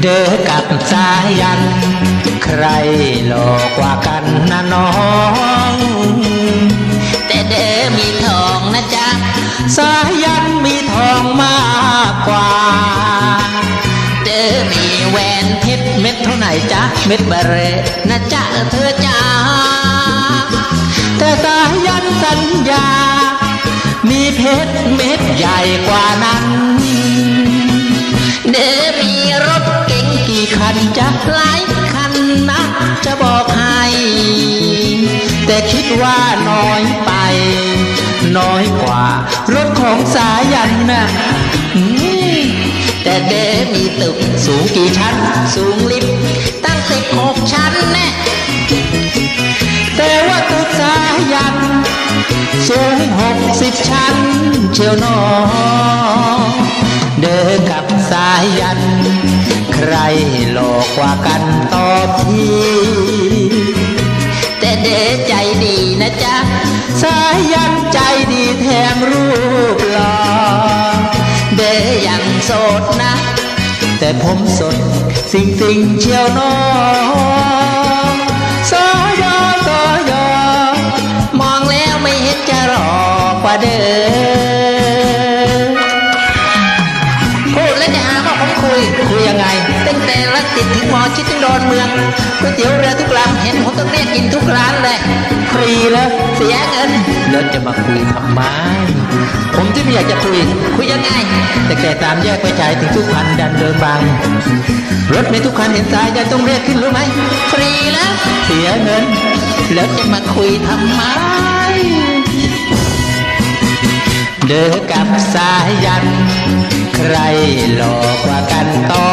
เดอกับสายัน ใครหลอกกว่ากันนะน้อง แต่เดอมีทองนะจ๊ะ สายันมีทองมากกว่า เดอมีแหวนเพชรเม็ดเท่าไหร่จ๊ะ เม็ดเบเรนะจ๊ะเธอจ๊ะแต่สายันสัญญา มีเพชรเม็ดใหญ่กว่านั้น เดมีรถเก๋งกี่คันจะหลายคันนะจะบอกให้แต่คิดว่าน้อยไป น้อยกว่ารถของสายันนะแต่เดมีตึกสูงกี่ชั้น สูงลิฟต์ตั้งสิบหกชั้นแน่แต่ว่าตึกสายันสูงหกสิบชั้น ชียวหนอเดินกับสายัน ใครหลอกกว่ากันตอบทีแต่เด้ใจดีนะจ๊ะ สายันใจดีแถมรูปหล่อเด้อยังโสดนะ แต่ผมสดสิ่งสิ่งเชียวหนอสายอสายอมองแล้วไม่เห็นจะหรอกกว่าเดิม ตั้งแต่รักติดถึงมอชิดถึงดอนเมืองก๋วยเตี๋ยวเรือทุกลำเห็นผมต้องเรียกกินทุกร้านเลยฟรีแล้วเสียเงินแล้วจะมาคุยทำไมผมที่ไม่อยากจะคุย คุยยังไงแต่แกตามแยกไปฉายถึงทุกพันดันเดินบาง รถในทุกคันเห็นสายยันต้องเรียกขึ้นรู้ไหมฟรีแล้วเสียเงิน แล้วจะมาคุยทำไมเด้อกับสายัน ใครหลอกกว่ากันตอ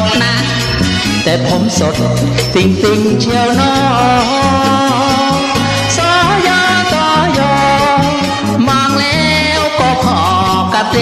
ดนะ แต่ผมสดติ่งติ่งเชียวน้องสอยอตอยอมองแล้วก็ขอกระเต